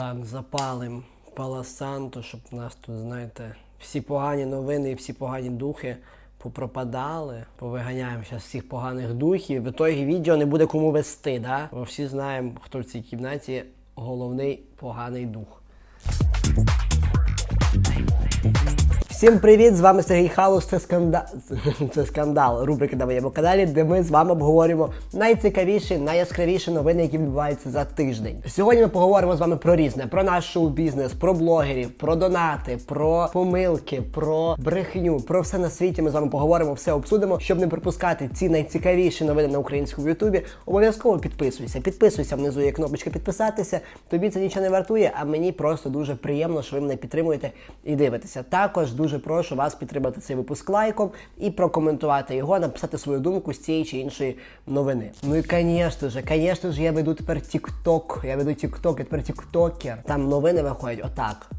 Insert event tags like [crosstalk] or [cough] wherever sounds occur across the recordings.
Так, запалим паласанту, щоб в нас тут, знаєте, всі погані новини і всі погані духи попропадали. Повиганяємо зараз всіх поганих духів. В ітогі відео не буде кому вести, да? Бо всі знаємо, хто в цій кімнаті головний поганий дух. Всім привіт! З вами Сергій Халус. Це скандал. [laughs] Це скандал. Рубрики на моєму каналі, де ми з вами обговорюємо найцікавіші, найяскравіші новини, які відбуваються за тиждень. Сьогодні ми поговоримо з вами про різне: про наш шоу-бізнес, про блогерів, про донати, про помилки, про брехню, про все на світі. Ми з вами поговоримо, все обсудимо. Щоб не пропускати ці найцікавіші новини на українському Ютубі. Обов'язково підписуйся. Підписуйся внизу є кнопочка підписатися. Тобі це нічого не вартує, а мені просто дуже приємно, що ви мене підтримуєте і дивитеся. Також дуже прошу вас підтримати цей випуск лайком і прокоментувати його, написати свою думку з цієї чи іншої новини. Ну і звісно ж, звісно ж, я веду тепер TikTok. Я веду TikTok, я тепер тіктокер. Там новини виходять отак.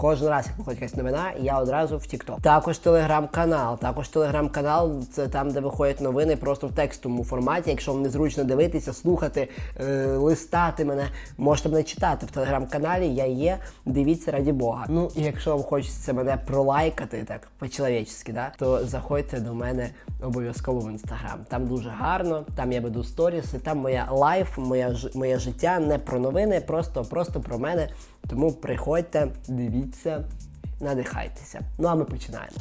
Кожен раз, як виходить якась новина, я одразу в TikTok. Також телеграм-канал. Також телеграм-канал це там, де виходять новини просто в текстовому форматі. Якщо вам незручно дивитися, слухати, е, листати мене, можете мене читати в телеграм-каналі. Я є. Дивіться раді Бога. Ну і якщо вам хочеться мене пролайкати так по-чоловічески, да, то заходьте до мене обов'язково в інстаграм. Там дуже гарно, там я веду сторіси, там моя лайф, моя моє життя не про новини, просто, просто про мене. Тому приходьте, дивіться, надихайтеся. Ну а ми починаємо.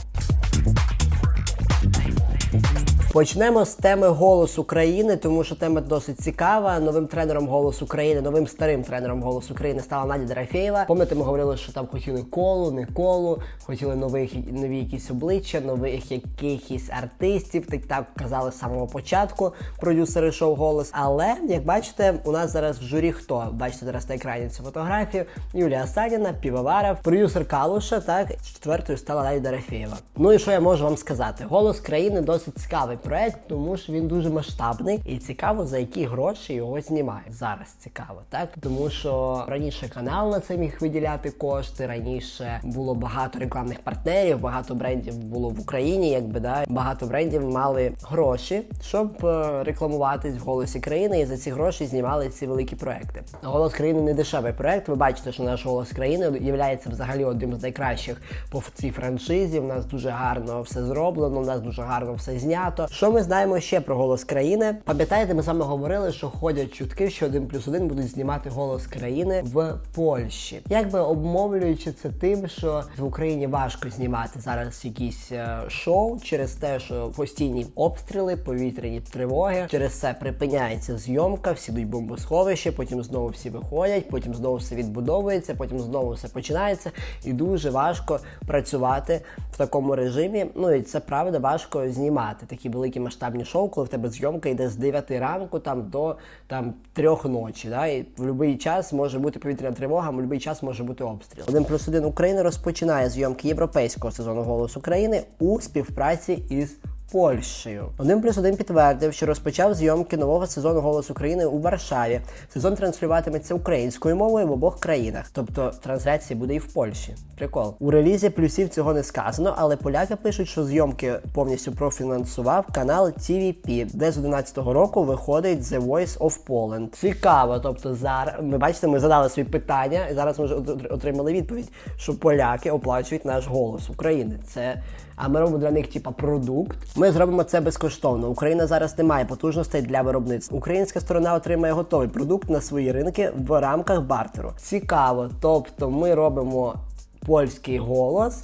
Почнемо з теми «Голос України», тому що тема досить цікава. Новим тренером «Голос України», новим старим тренером «Голос України» стала Надя Дорофєєва. Пам'ятаєте, ми говорили, що там хотіли колу, не колу, хотіли нових нові якісь обличчя, нових якихось артистів. Так так казали з самого початку продюсери шоу Голос. Але як бачите, у нас зараз в журі хто? Бачите зараз на екрані цю фотографію. Юлія Саніна, Півоваров, продюсер Калуша. Так четвертою стала Надя Дорофєєва. Ну і що я можу вам сказати? Голос країни досить цікавий проект, тому що він дуже масштабний і цікаво, за які гроші його знімають. Зараз цікаво, так тому що раніше канал на це міг виділяти кошти. Раніше було багато рекламних партнерів, багато брендів було в Україні, якби да багато брендів мали гроші, щоб е, рекламуватись в голосі країни, і за ці гроші знімали ці великі проекти. Голос країни не дешевий проект. Ви бачите, що наш голос країни є взагалі одним з найкращих по цій франшизі. У нас дуже гарно все зроблено, у нас дуже гарно все знято. Що ми знаємо ще про голос країни? Пам'ятаєте, ми з вами говорили, що ходять чутки, що один плюс один будуть знімати голос країни в Польщі. Якби обмовлюючи це тим, що в Україні важко знімати зараз якісь е, шоу через те, що постійні обстріли, повітряні тривоги, через це припиняється зйомка, всі йдуть бомбосховище, потім знову всі виходять, потім знову все відбудовується, потім знову все починається, і дуже важко працювати в такому режимі. Ну і це правда важко знімати такі великі масштабні шоу, коли в тебе зйомка йде з 9 ранку там до там 3 ночі. Да? І в будь-який час може бути повітряна тривога, в будь-який час може бути обстріл. Один плюс один Україна розпочинає зйомки європейського сезону «Голос України у співпраці із. Польщею. Один плюс один підтвердив, що розпочав зйомки нового сезону «Голос України у Варшаві. Сезон транслюватиметься українською мовою в обох країнах, тобто трансляція буде і в Польщі. Прикол у релізі плюсів цього не сказано, але поляки пишуть, що зйомки повністю профінансував канал TVP, де з 11-го року виходить The Voice of Poland. Цікаво, тобто зараз ми бачите, ми задали свої питання, і зараз ми вже отримали відповідь, що поляки оплачують наш голос України. Це а ми робимо для них типа продукт. Ми зробимо це безкоштовно. Україна зараз не має потужностей для виробництва. Українська сторона отримає готовий продукт на свої ринки в рамках бартеру. Цікаво, тобто ми робимо польський голос.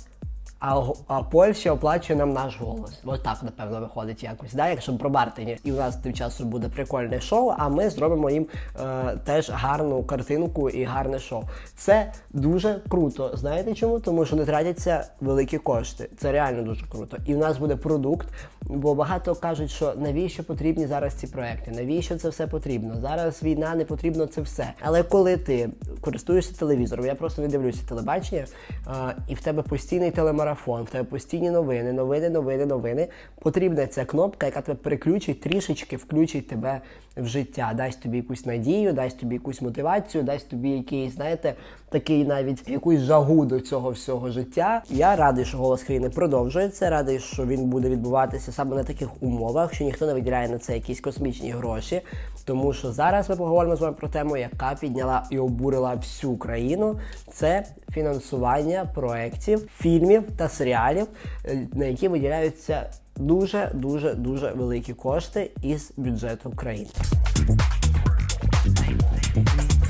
А, а Польща оплачує нам наш голос. Ось так, напевно, виходить якось, да? якщо про бартені. І у нас тим часом буде прикольне шоу, а ми зробимо їм е, теж гарну картинку і гарне шоу. Це дуже круто. Знаєте чому? Тому що не тратяться великі кошти. Це реально дуже круто. І в нас буде продукт. Бо багато кажуть, що навіщо потрібні зараз ці проекти, навіщо це все потрібно? Зараз війна, не потрібно це все. Але коли ти користуєшся телевізором, я просто не дивлюся телебачення, а, і в тебе постійний телемарафон, в тебе постійні новини, новини, новини, новини. Потрібна ця кнопка, яка тебе переключить, трішечки включить тебе в життя, дасть тобі якусь надію, дасть тобі якусь мотивацію, дасть тобі якийсь, знаєте, такий навіть якусь жагу до цього всього життя. Я радий, що голос країни продовжується. Радий, що він буде відбуватися саме на таких умовах, що ніхто не виділяє на це якісь космічні гроші. Тому що зараз ми поговоримо з вами про тему, яка підняла і обурила всю країну. Це фінансування проєктів, фільмів та серіалів, е, на які виділяються дуже дуже дуже великі кошти із бюджету країни.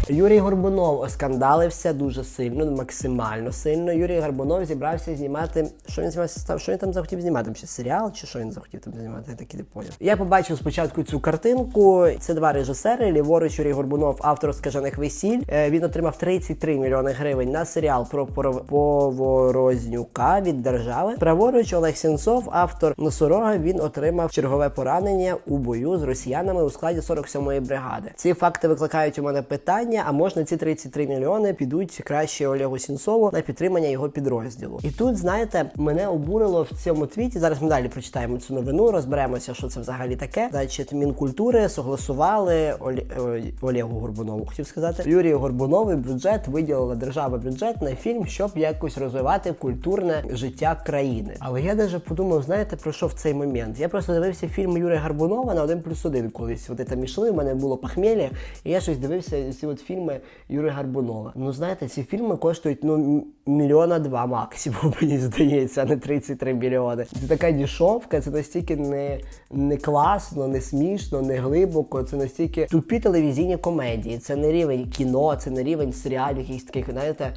Юрій Горбунов оскандалився дуже сильно, максимально сильно. Юрій Горбунов зібрався знімати. Що він знімався став? Що він там захотів знімати? Чи серіал, чи що він захотів там знімати? Я таки не поняв. Я побачив спочатку цю картинку. Це два режисери. Ліворуч Юрій Горбунов, автор скажених весіль. Е, Він отримав 33 мільйони гривень на серіал про Поворознюка від держави. Праворуч Олег Сенцов, автор Носорога. Він отримав чергове поранення у бою з росіянами у складі 47-ї бригади. Ці факти викликають у мене питання: а можна ці 33 мільйони підуть краще Олегу Сінцову на підтримання його підрозділу? І тут, знаєте, мене обурило в цьому твіті. Зараз ми далі прочитаємо цю новину, розберемося, що це взагалі таке. Значить, Мінкультури согласували Олі... ой, Олегу Горбунову, хотів сказати. Юрію Горбунову бюджет виділила держава бюджет на фільм, щоб якось розвивати культурне життя країни. Але я даже подумав, знаєте, про що в цей момент? Я просто дивився фільм Юрія Горбунова на 1 плюс 1 колись. Вони там ішли, в мене було похмілля, і я щось дивився ці от фільми Юри Гарбунова. Ну знаєте, ці фільми коштують ну мільйона два максимум, [laughs] мені здається, а не 33 мільйони. Це така дішовка, це настільки не, не класно, не смішно, не глибоко. Це настільки тупі телевізійні комедії. Це не рівень кіно, це не рівень серіалів, якихось таких, знаєте.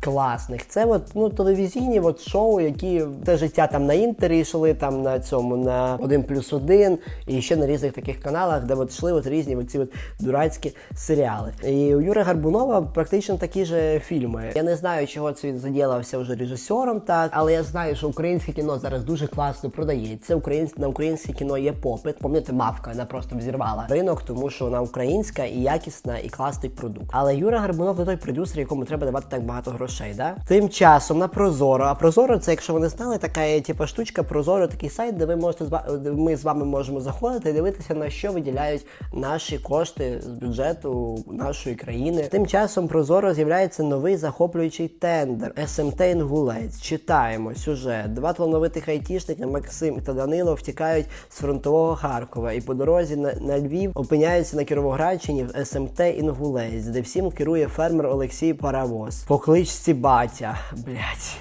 Класних. Це от, ну, телевізійні от шоу, які те життя там на інтері йшли, там на цьому на 1 плюс 1 і ще на різних таких каналах, де от йшли от різні от от дурацькі серіали. І у Юрія Гарбунова практично такі ж фільми. Я не знаю, чого це він задіlavся вже режисером, так, але я знаю, що українське кіно зараз дуже класно продається. Українське на українське кіно є попит. Пам'ятаєте, мавка вона просто взірвала ринок, тому що вона українська і якісна, і класний продукт. Але Юра Гарбунов не той продюсер, якому треба давати так багато грошей. Да? Тим часом на Прозоро. А Прозоро це, якщо ви не знали, така є типу, штучка. Прозоро такий сайт, де ви можете де ми з вами можемо заходити і дивитися на що виділяють наші кошти з бюджету нашої країни. Тим часом Прозоро з'являється новий захоплюючий тендер СМТ Інгулець. Читаємо сюжет. Два талановитих айтішники Максим та Данило втікають з фронтового Харкова і по дорозі на, на Львів опиняються на Кіровоградщині в СМТ Інгулець, де всім керує фермер Олексій Паровоз. По кличці батя. Блять.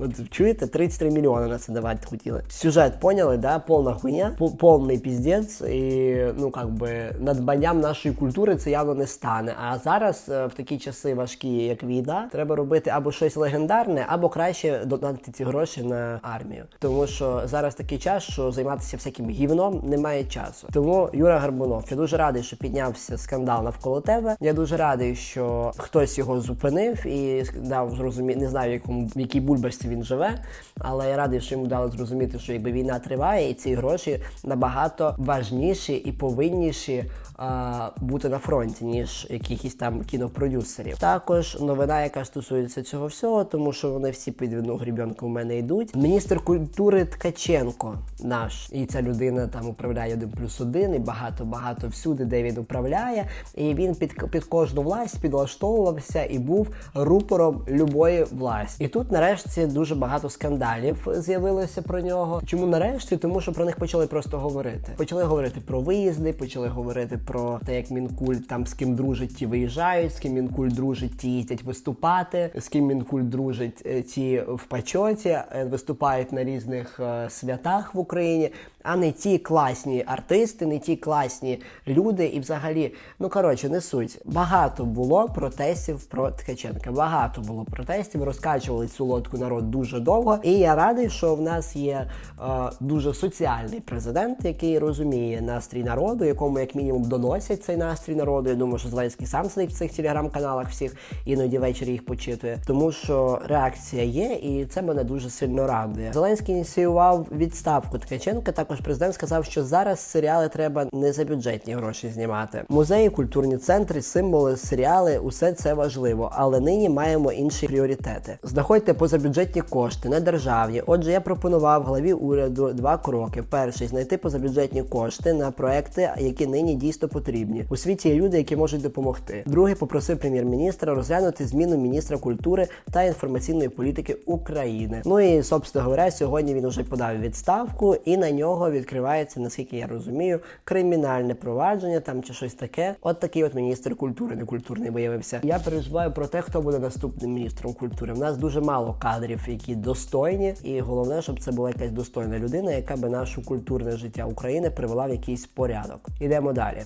От чуєте, 33 мільйони на це давати хотіли. Сюжет поняли, да? Повна хуйня, по- повний піздець, і ну как би надбанням нашої культури це явно не стане. А зараз е, в такі часи важкі, як війна, треба робити або щось легендарне, або краще донатити ці гроші на армію. Тому що зараз такий час, що займатися всяким гівном немає часу. Тому Юра Гарбунов, я дуже радий, що піднявся скандал навколо тебе. Я дуже радий, що хтось його зупинив і дав зрозуміти, не знаю, в якому в якій бульбашці він живе, але я радий, що йому дали зрозуміти, що якби війна триває, і ці гроші набагато важніші і повинніші а, бути на фронті, ніж якихось там кінопродюсерів. Також новина, яка стосується цього всього, тому що вони всі під одну грібенку в мене йдуть. Міністр культури Ткаченко наш, і ця людина там управляє один плюс один, і багато багато всюди, де він управляє. І він під, під кожну власть підлаштовувався і був рупором любої власті. І тут нарешті дуже багато скандалів з'явилося про нього. Чому нарешті? Тому що про них почали просто говорити. Почали говорити про виїзди, почали говорити про те, як Мінкульт там з ким дружить, ті виїжджають, з ким Мінкульт дружить, ті їздять виступати, з ким Мінкульт дружить, е, ті в почоті, е, виступають на різних е, святах в Україні, а не ті класні артисти, не ті класні люди. І взагалі, ну коротше, не суть. Багато було протестів про Ткаченка. Багато було протестів, розкачували цю лодку народ дуже довго. І я радий, що в нас є е, дуже соціальний президент, який розуміє настрій народу, якому як мінімум доносять цей настрій народу. Я думаю, що Зеленський сам сидить в цих телеграм-каналах всіх, іноді ввечері їх почитує. Тому що реакція є, і це мене дуже сильно радує. Зеленський ініціював відставку Ткаченка. Також президент сказав, що зараз серіали треба не за бюджетні гроші знімати. Музеї, культурні центри, символи, серіали усе це важливо, але нині маємо інші пріоритети. Знаходьте позабюджетні бюджетні кошти, не державні. Отже, я пропонував главі уряду два кроки: перший знайти позабюджетні кошти на проекти, які нині дійсно потрібні. У світі є люди, які можуть допомогти. Другий попросив прем'єр-міністра розглянути зміну міністра культури та інформаційної політики України. Ну і собственно говоря, сьогодні він уже подав відставку, і на нього відкривається, наскільки я розумію, кримінальне провадження там чи щось таке. От такий от міністр культури, не культурний виявився. Я переживаю про те, хто буде наступним міністром культури. У нас дуже мало кадрів, які достойні, і головне, щоб це була якась достойна людина, яка би нашу культурне життя України привела в якийсь порядок. Ідемо далі.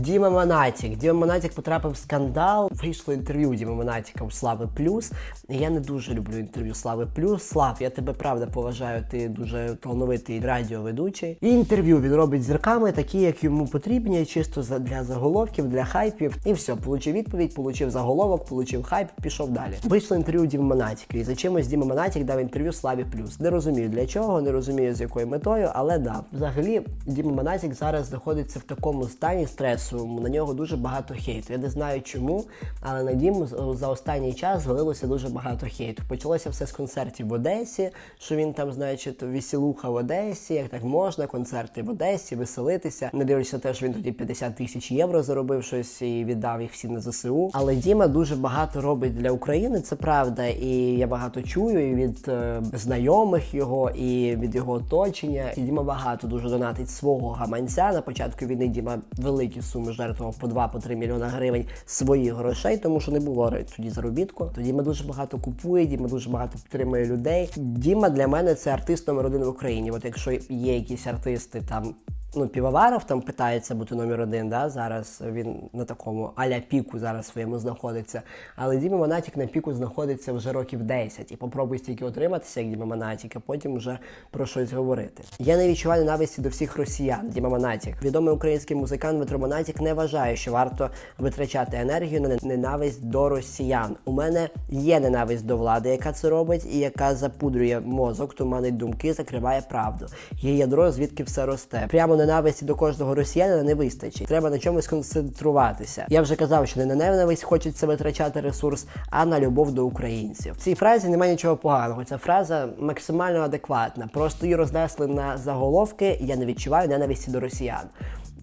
Діма Монатік. Діма Монатік потрапив в скандал. Вийшло інтерв'ю Діма Монатіка у Слави Плюс. Я не дуже люблю інтерв'ю Слави Плюс. Слав, я тебе правда поважаю. Ти дуже талановитий радіоведучий. І інтерв'ю він робить зірками, такі, як йому потрібні, чисто для заголовків, для хайпів. І все, получив відповідь, получив заголовок, получив хайп, пішов далі. Вийшло інтерв'ю Діма Монатіка. І за чимось Діма Монатік дав інтерв'ю Славі Плюс. Не розумію для чого, не розумію з якою метою, але да. Взагалі, Діма Монатік зараз знаходиться в такому стані стресовому. На нього дуже багато хейту. Я не знаю чому, але на Діму з- за останній час звалилося дуже багато хейту. Почалося все з концертів в Одесі, що він там, значить, весілуха в Одесі, як так можна, концерти в Одесі, веселитися. Не дивлячись на те, що він тоді 50 тисяч євро заробив щось і віддав їх всі на ЗСУ. Але Діма дуже багато робить для України, це правда. І я багато чую і від е, знайомих його, і від його оточення. І Діма багато дуже донатить свого гаманця. На початку війни Діма великі суми жертвував по 2-3 мільйона гривень своїх грошей, тому що не було тоді заробітку. Тоді ми дуже багато купує, Діма дуже багато підтримує людей. Діма для мене це артист номер один в Україні. От якщо є якісь артисти там. Ну, Півоваров там питається бути номер один, да, зараз він на такому аля піку зараз своєму знаходиться. Але Діма Монатік на піку знаходиться вже років 10. І попробуй стільки отриматися, як Діма Монатік, а потім вже про щось говорити. Я не відчуваю ненависті до всіх росіян, Діма Монатік. Відомий український музикант Дмитро Монатік не вважає, що варто витрачати енергію на ненависть до росіян. У мене є ненависть до влади, яка це робить, і яка запудрює мозок, туманить думки, закриває правду. Є ядро, звідки все росте. Прямо ненависті до кожного росіянина не вистачить. Треба на чомусь концентруватися. Я вже казав, що не на ненависть хочеться витрачати ресурс, а на любов до українців. В цій фразі немає нічого поганого. Ця фраза максимально адекватна. Просто її рознесли на заголовки. Я не відчуваю ненависті до росіян.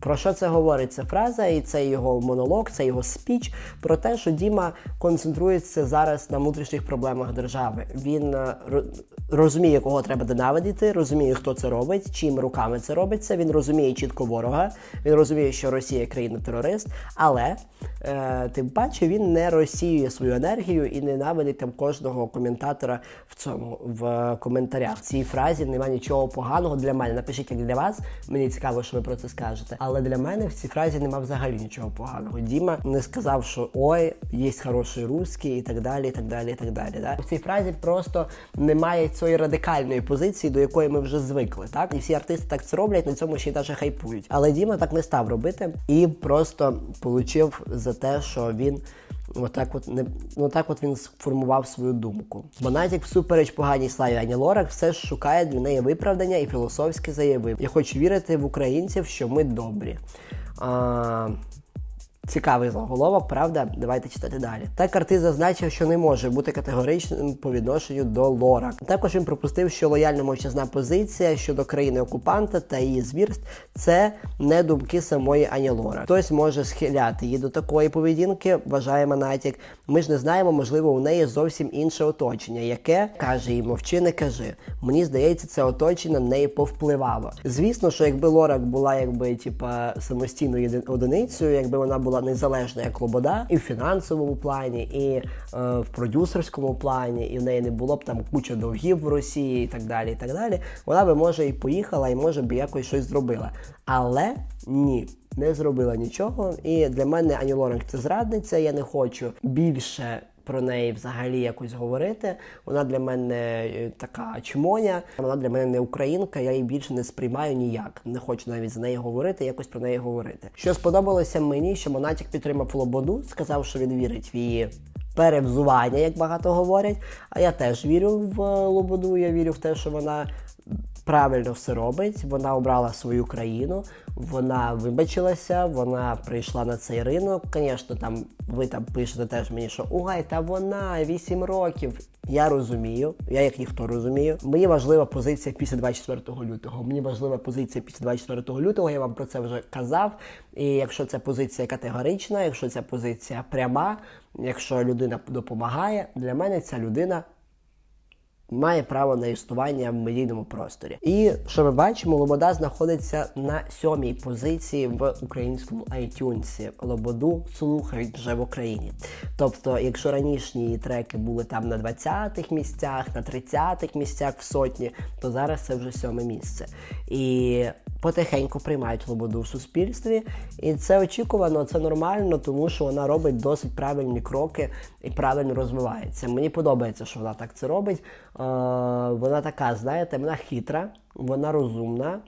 Про що це говорить ця фраза, і це його монолог, це його спіч про те, що Діма концентрується зараз на внутрішніх проблемах держави. Він е, розуміє, кого треба ненавидіти, розуміє, хто це робить, чим руками це робиться. Він розуміє чітко ворога. Він розуміє, що Росія країна-терорист, але е, тим паче він не розсіює свою енергію і ненавидить там кожного коментатора в цьому в коментарях. В цій фразі немає нічого поганого для мене. Напишіть як для вас. Мені цікаво, що ви про це скажете. Але для мене в цій фразі нема взагалі нічого поганого. Діма не сказав, що ой, є хороший русський і так далі. і так далі, і так далі. Да? В цій фразі просто немає цієї радикальної позиції, до якої ми вже звикли. Так і всі артисти так це роблять, на цьому ще й навіть хайпують. Але Діма так не став робити і просто получив за те, що він. Отак от не отак от він сформував свою думку. Монатік, всупереч поганій славі Ані Лорак, все ж шукає для неї виправдання і філософськи заявив: Я хочу вірити в українців, що ми добрі. А, Цікавий заголовок, правда? Давайте читати далі. Так артист зазначив, що не може бути категоричним по відношенню до Лорак. Також він припустив, що лояльна мовчазна позиція щодо країни окупанта та її звірств це не думки самої Ані Лорак. Хтось може схиляти її до такої поведінки, вважає Монатік. Ми ж не знаємо, можливо, у неї зовсім інше оточення, яке каже їй, мовчи, не кажи. Мені здається, це оточення на неї повпливало. Звісно, що якби Лорак була якби типа самостійною одиницею, якби вона була незалежна як Лобода, і в фінансовому плані, і е, в продюсерському плані, і в неї не було б там куча довгів в Росії і так далі. і так далі. Вона би може і поїхала, і може б якось щось зробила. Але ні. Не зробила нічого, і для мене Ані Лорак це зрадниця. Я не хочу більше про неї взагалі якось говорити. Вона для мене е, така чмоня, вона для мене не українка, я її більше не сприймаю ніяк. Не хочу навіть за неї говорити, якось про неї говорити. Що сподобалося мені, що Монатік підтримав Лободу, сказав, що він вірить в її. Перевзування, як багато говорять. А я теж вірю в е, Лободу. Я вірю в те, що вона правильно все робить. Вона обрала свою країну, вона вибачилася, вона прийшла на цей ринок. Звісно, там ви там пишете теж мені, що угай, та вона 8 років. Я розумію, я як ніхто розумію. Мені важлива позиція після 24 лютого. Мені важлива позиція після 24 лютого. Я вам про це вже казав. І якщо ця позиція категорична, якщо ця позиція пряма, якщо людина допомагає, для мене ця людина має право на існування в медійному просторі. І що ми бачимо, Лобода знаходиться на сьомій позиції в українському iTunes. Лободу слухають вже в Україні. Тобто, якщо ранішні треки були там на 20-х місцях, на 30-х місцях в сотні, то зараз це вже сьоме місце. І потихеньку приймають Лободу в суспільстві, і це очікувано, це нормально, тому що вона робить досить правильні кроки і правильно розвивається. Мені подобається, що вона так це робить. Е, вона така, знаєте, вона хитра, вона розумна.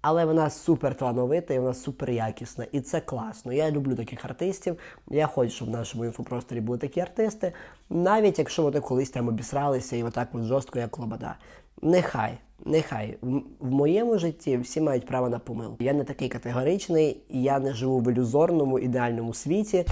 Але вона супер талановита і вона супер якісна. І це класно. Я люблю таких артистів. Я хочу, щоб в нашому інфопросторі були такі артисти, навіть якщо вони колись там обісралися і отак от жорстко, як Лобода. Нехай, нехай. В, в моєму житті всі мають право на помилку. Я не такий категоричний, я не живу в ілюзорному ідеальному світі.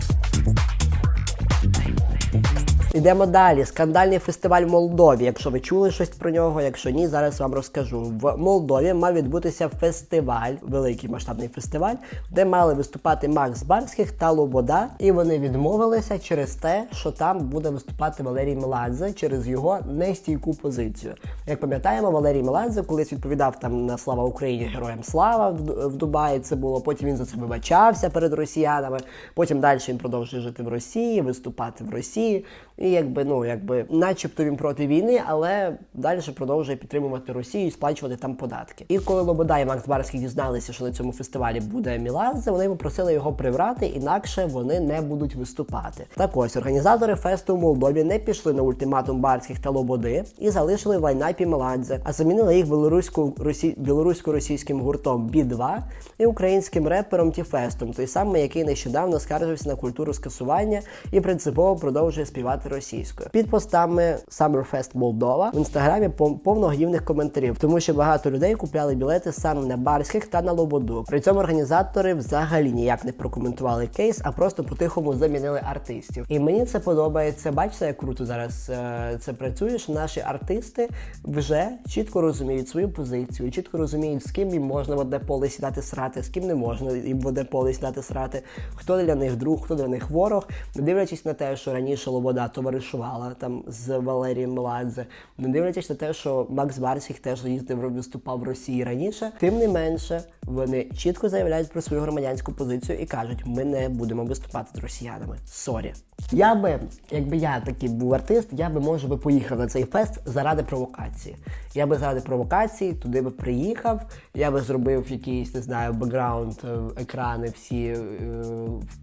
Ідемо далі. Скандальний фестиваль в Молдові. Якщо ви чули щось про нього, якщо ні, зараз вам розкажу. В Молдові мав відбутися фестиваль, великий масштабний фестиваль, де мали виступати Макс Барських та Лобода. І вони відмовилися через те, що там буде виступати Валерій Меладзе через його нестійку позицію. Як пам'ятаємо, Валерій Меладзе колись відповідав там на слава Україні героям слава в, Дубаї. Це було. Потім він за це вибачався перед росіянами. Потім далі він продовжує жити в Росії, виступати в Росії. Якби, ну, якби, начебто він проти війни, але далі продовжує підтримувати Росію і сплачувати там податки. І коли Лобода і Макс Барський дізналися, що на цьому фестивалі буде Міладзе, вони попросили його прибрати, інакше вони не будуть виступати. Так ось організатори фесту в Молдові не пішли на ультиматум Барських та Лободи і залишили в лайнапі Меладзе, а замінили їх білорусько росі... білорусько-російським гуртом Бі-2 і українським репером Тіфестом, той самий, який нещодавно скаржився на культуру скасування і принципово продовжує співати російською. Під постами Summerfest Молдова в інстаграмі пов- повно гнівних коментарів, тому що багато людей купляли білети саме на барських та на лободу. При цьому організатори взагалі ніяк не прокоментували кейс, а просто по-тихому замінили артистів. І мені це подобається. Бачите, як круто зараз е, це працює. що Наші артисти вже чітко розуміють свою позицію, чітко розуміють, з ким їм можна в одне поле сідати срати, з ким не можна їм в одне поле сідати срати, хто для них друг, хто для них ворог, не дивлячись на те, що раніше Лобода товаришувала там з Валерієм Меладзе, не дивлячись на те, що Макс Барських теж їздив виступав в Росії раніше. Тим не менше, вони чітко заявляють про свою громадянську позицію і кажуть, ми не будемо виступати з росіянами. Сорі. Я би, якби я такий був артист, я би може би поїхав на цей фест заради провокації. Я би заради провокації туди би приїхав, я би зробив якийсь, не знаю, бекграунд, е, екрани всі е,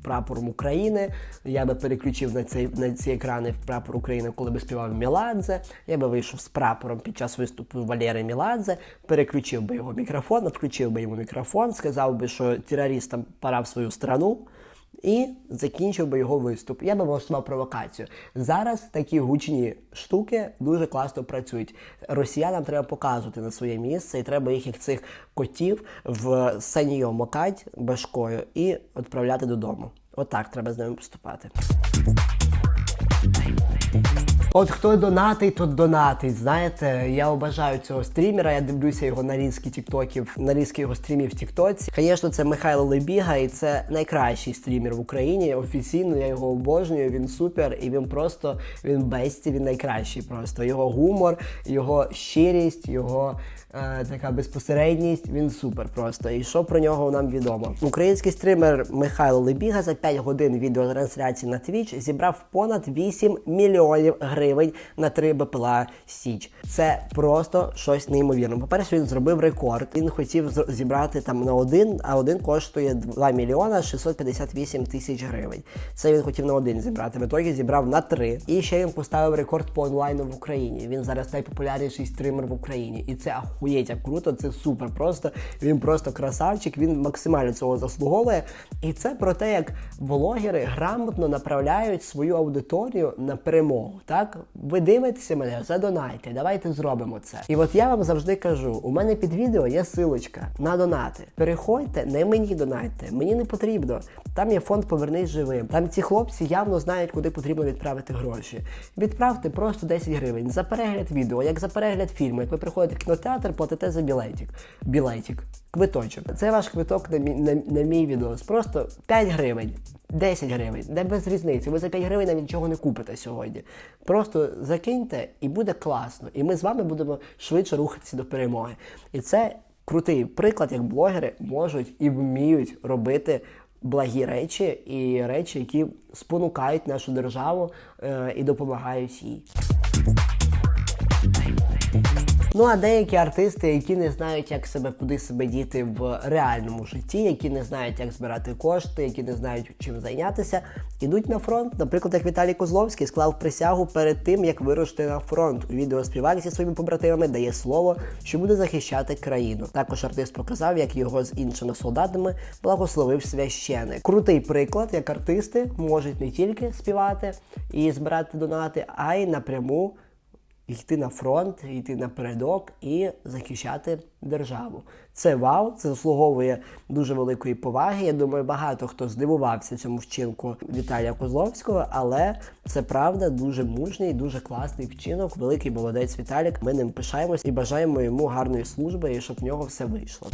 прапором України. Я би переключив на цей на ці екрани в прапор України, коли би співав Міладзе. Я би вийшов з прапором під час виступу Валери Міладзе, переключив би його мікрофон, включив би йому мікрофон, сказав би, що терористам пора в свою страну. І закінчив би його виступ. Я би влаштував провокацію. Зараз такі гучні штуки дуже класно працюють. Росіянам треба показувати на своє місце, і треба їх як цих котів в саніо макать башкою і відправляти додому. Отак треба з ними поступати. От хто донатить, тот донатить. Знаєте, я обажаю цього стрімера. Я дивлюся його нарізки тіктоків, нарізки його стрімів в Тіктоці. Звісно, це Михайло Лебіга, і це найкращий стрімер в Україні. Офіційно я його обожнюю. Він супер, і він просто він бесті, він найкращий. Просто його гумор, його щирість, його е, така безпосередність. Він супер просто. І що про нього нам відомо? Український стрімер Михайло Лебіга за 5 годин відеотрансляції на Twitch зібрав понад 8 мільйонів гривень на 3 БПЛА Січ. Це просто щось неймовірне. По-перше, він зробив рекорд. Він хотів зібрати там на один, а один коштує 2 мільйона 658 тисяч гривень. Це він хотів на один зібрати. В ітогі зібрав на 3. І ще він поставив рекорд по онлайну в Україні. Він зараз найпопулярніший стрімер в Україні. І це ахуєть круто, це супер. Просто він просто красавчик, він максимально цього заслуговує. І це про те, як блогери грамотно направляють свою аудиторію на перемогу. Так, ви дивитеся мене, задонайте, давайте зробимо це. І от я вам завжди кажу: у мене під відео є силочка на донати. Переходьте, не мені донайте, мені не потрібно. Там є фонд Повернись живим. Там ці хлопці явно знають, куди потрібно відправити гроші. Відправте просто 10 гривень за перегляд відео, як за перегляд фільму. Як ви приходите в кінотеатр, платите за білетик. Білетик. Квиточок. Це ваш квиток на мій, на, на мій відос. Просто 5 гривень. 10 гривень, де без різниці. Ви за 5 гривень навіть нічого не купите сьогодні. Просто закиньте і буде класно. І ми з вами будемо швидше рухатися до перемоги. І це крутий приклад, як блогери можуть і вміють робити благі речі і речі, які спонукають нашу державу е, і допомагають їй. Ну а деякі артисти, які не знають, як себе куди себе діти в реальному житті, які не знають, як збирати кошти, які не знають, чим зайнятися, ідуть на фронт. Наприклад, як Віталій Козловський склав присягу перед тим, як вирушити на фронт. У відео співак зі своїми побратимами дає слово, що буде захищати країну. Також артист показав, як його з іншими солдатами благословив священик. Крутий приклад, як артисти можуть не тільки співати і збирати донати, а й напряму йти на фронт, йти на передок і захищати державу. Це вау, це заслуговує дуже великої поваги. Я думаю, багато хто здивувався цьому вчинку Віталія Козловського, але це правда дуже мужній, дуже класний вчинок. Великий молодець Віталік. Ми ним пишаємось і бажаємо йому гарної служби і щоб в нього все вийшло.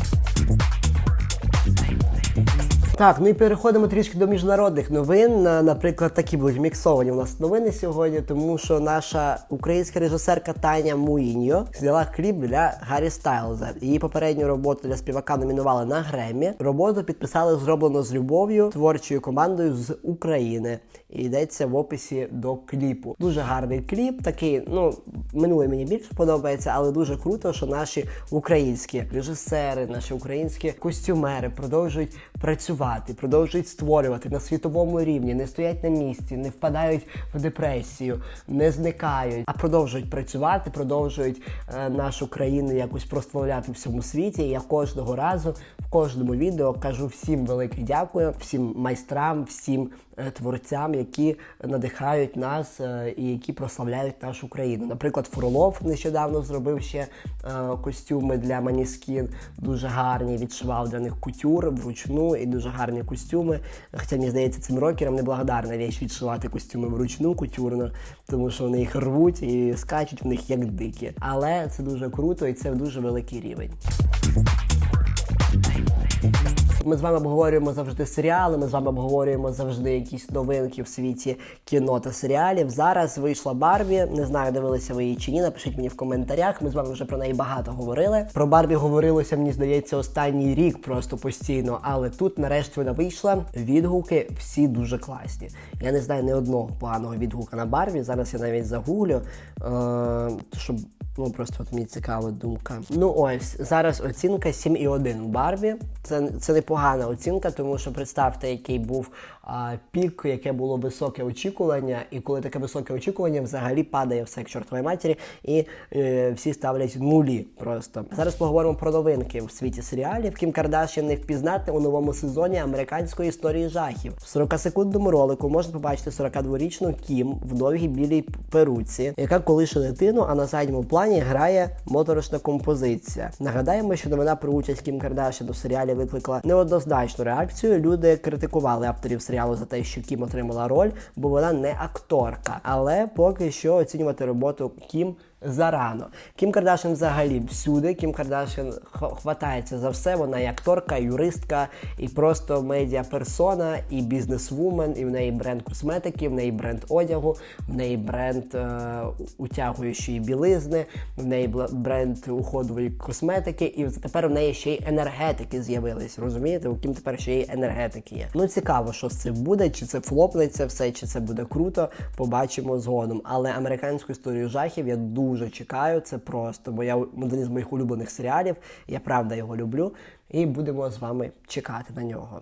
Так, ну і переходимо трішки до міжнародних новин. Наприклад, такі будуть міксовані у нас новини сьогодні, тому що наша українська режисерка Таня Муїньо зняла кліп для Гаррі Стайлза. Її попередню роботу для співака номінували на Гремі. Роботу підписали зроблено з любов'ю творчою командою з України. І йдеться в описі до кліпу. Дуже гарний кліп, такий, ну минулий мені більше подобається, але дуже круто, що наші українські режисери, наші українські костюмери продовжують працювати, продовжують створювати на світовому рівні, не стоять на місці, не впадають в депресію, не зникають, а продовжують працювати, продовжують е, нашу країну якось прославляти в всьому світі. І я кожного разу кожному відео кажу всім велике дякую, всім майстрам, всім е, творцям, які надихають нас е, і які прославляють нашу країну. Наприклад, Фролов нещодавно зробив ще е, костюми для Маніскін, дуже гарні, відшивав для них кутюр вручну і дуже гарні костюми. Хоча мені здається, цим рокерам неблагодарна річ відшивати костюми вручну кутюрно, тому що вони їх рвуть і скачуть в них як дикі. Але це дуже круто і це дуже великий рівень. Ми з вами обговорюємо завжди серіали. Ми з вами обговорюємо завжди якісь новинки в світі кіно та серіалів. Зараз вийшла Барбі. Не знаю, дивилися ви її чи ні. Напишіть мені в коментарях. Ми з вами вже про неї багато говорили. Про Барбі говорилося, мені здається, останній рік просто постійно. Але тут нарешті вона вийшла. Відгуки всі дуже класні. Я не знаю ні одного поганого відгука на Барбі. Зараз я навіть загуглю, е- щоб. Ну просто от мені цікава думка. Ну ось зараз оцінка 7,1 у Барбі. Це це непогана оцінка, тому що представте, який був пік, яке було високе очікування, і коли таке високе очікування взагалі падає все к чортовій матері, і е, всі ставлять нулі. Просто зараз поговоримо про новинки в світі серіалів. Кім Кардашян не впізнати у новому сезоні американської історії жахів. В 40-секундному ролику можна побачити 42-річну Кім в довгій білій перуці, яка колише дитину, а на задньому плані грає моторошна композиція. Нагадаємо, що новина про участь Кім Кардашян у серіалі викликала неоднозначну реакцію. Люди критикували авторів серіалу за те, що Кім отримала роль, бо вона не акторка. Але поки що оцінювати роботу Кім зарано. Кім Кардашян взагалі всюди. Кім Кардашян х- хватається за все. Вона і акторка, і юристка, і просто медіаперсона, і бізнесвумен, і в неї бренд косметики, в неї бренд одягу, в неї бренд е, утягуючої білизни, в неї бренд уходової косметики, і тепер в неї ще й енергетики з'явились. Розумієте? У Кім тепер ще й енергетики є. Ну цікаво, що з цим буде, чи це флопнеться все, чи це буде круто. Побачимо згодом. Але американську історію жахів я дуже чекаю. Це просто бо я один із моїх улюблених серіалів. Я правда його люблю. І будемо з вами чекати на нього.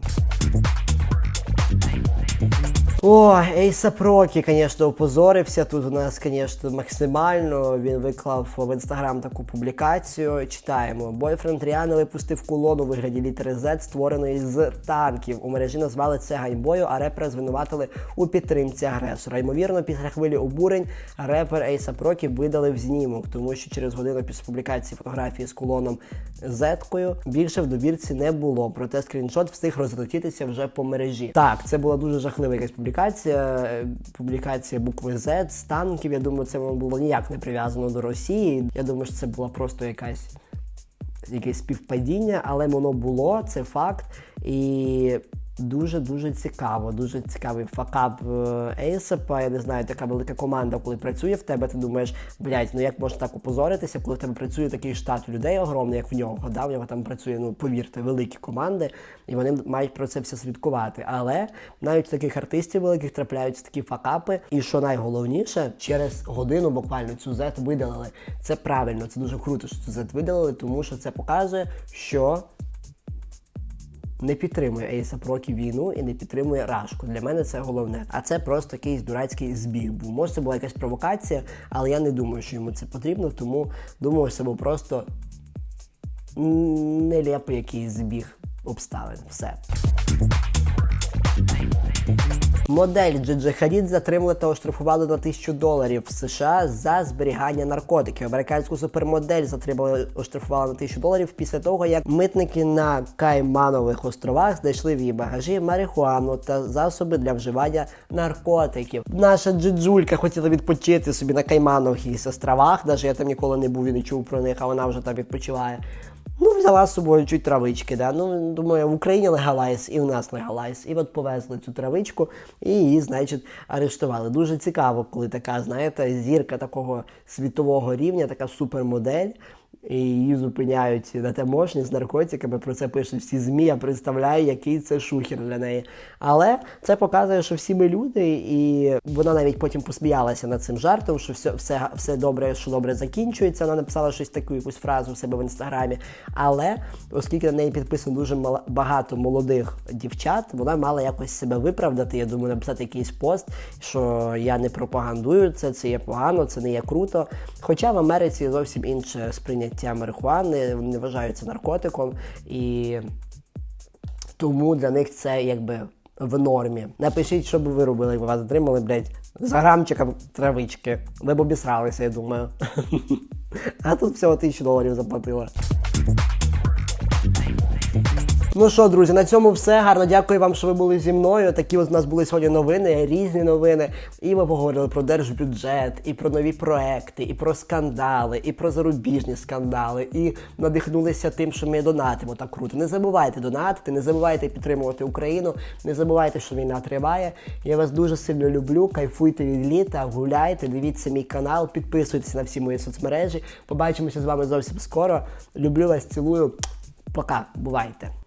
О, Ейса Прокі, звісно, опозорився. Тут у нас, звісно, максимально. Він виклав в інстаграм таку публікацію. Читаємо. Бойфренд Ріани випустив колону у вигляді літери Z, створеної з танків. У мережі назвали це ганьбою, а репера звинуватили у підтримці агресора. Ймовірно, після хвилі обурень репер Ейса Прокі видалив знімок, тому що через годину після публікації фотографії з колоном Z-кою більше в добірці не було. Проте скріншот встиг розлетітися вже по мережі. Так, це була дуже жахлива якась публікація. Е, Публікація букви Z з танків. Я думаю, це воно було ніяк не прив'язано до Росії. Я думаю, що це була просто якась якесь співпадіння, але воно було, це факт. І дуже дуже цікаво, дуже цікавий факап е, Ейсапа. Я не знаю, така велика команда, коли працює в тебе, ти думаєш, блядь, ну як можна так опозоритися, коли в тебе працює такий штат людей огромний, як в нього. Да? В нього там працює, ну повірте, великі команди, і вони мають про це все слідкувати. Але навіть таких артистів великих трапляються такі факапи. І що найголовніше, через годину буквально цю Z видалили. Це правильно, це дуже круто, що цю Z видалили, тому що це показує, що не підтримує Ейса Прокі війну і не підтримує Рашку. Для мене це головне. А це просто якийсь дурацький збіг був. Може, це була якась провокація, але я не думаю, що йому це потрібно, тому думаю, це був просто нелепий якийсь збіг обставин. Все. Модель Джиджи Хадід затримали та оштрафували на тисячу доларів в США за зберігання наркотиків. Американську супермодель затримали оштрафували на тисячу доларів після того, як митники на Кайманових островах знайшли в її багажі марихуану та засоби для вживання наркотиків. Наша джиджулька хотіла відпочити собі на Кайманових островах. Навіть я там ніколи не був і не чув про них, а вона вже там відпочиває. Взяла з собою чуть травички, да. Ну, думаю, в Україні легалайз, і в нас легалайз. І от повезли цю травичку і її, значить, арештували. Дуже цікаво, коли така, знаєте, зірка такого світового рівня, така супермодель. І її зупиняють на таможні з наркотиками. Про це пишуть всі ЗМІ. Я представляю, який це шухер для неї. Але це показує, що всі ми люди, і вона навіть потім посміялася над цим жартом, що все, все, все добре, що добре закінчується. Вона написала щось таку якусь фразу в себе в інстаграмі. Але оскільки на неї підписано дуже мала- багато молодих дівчат, вона мала якось себе виправдати. Я думаю, написати якийсь пост, що я не пропагандую це, це є погано, це не є круто. Хоча в Америці зовсім інше сприйняття марихуани, вони не вважаються наркотиком і тому для них це якби в нормі. Напишіть, що би ви робили, якби вас затримали, блядь, за грамчиком травички. Ви б обісралися, я думаю. [laughs] А тут всього тисячу доларів заплатила. Ну що, друзі, на цьому все. Гарно дякую вам, що ви були зі мною. Такі от у нас були сьогодні новини, різні новини. І ми поговорили про держбюджет, і про нові проекти, і про скандали, і про зарубіжні скандали. І надихнулися тим, що ми донатимо так круто. Не забувайте донатити, не забувайте підтримувати Україну, не забувайте, що війна триває. Я вас дуже сильно люблю. Кайфуйте від літа, гуляйте, дивіться мій канал, підписуйтесь на всі мої соцмережі. Побачимося з вами зовсім скоро. Люблю вас, цілую. Пока, бувайте.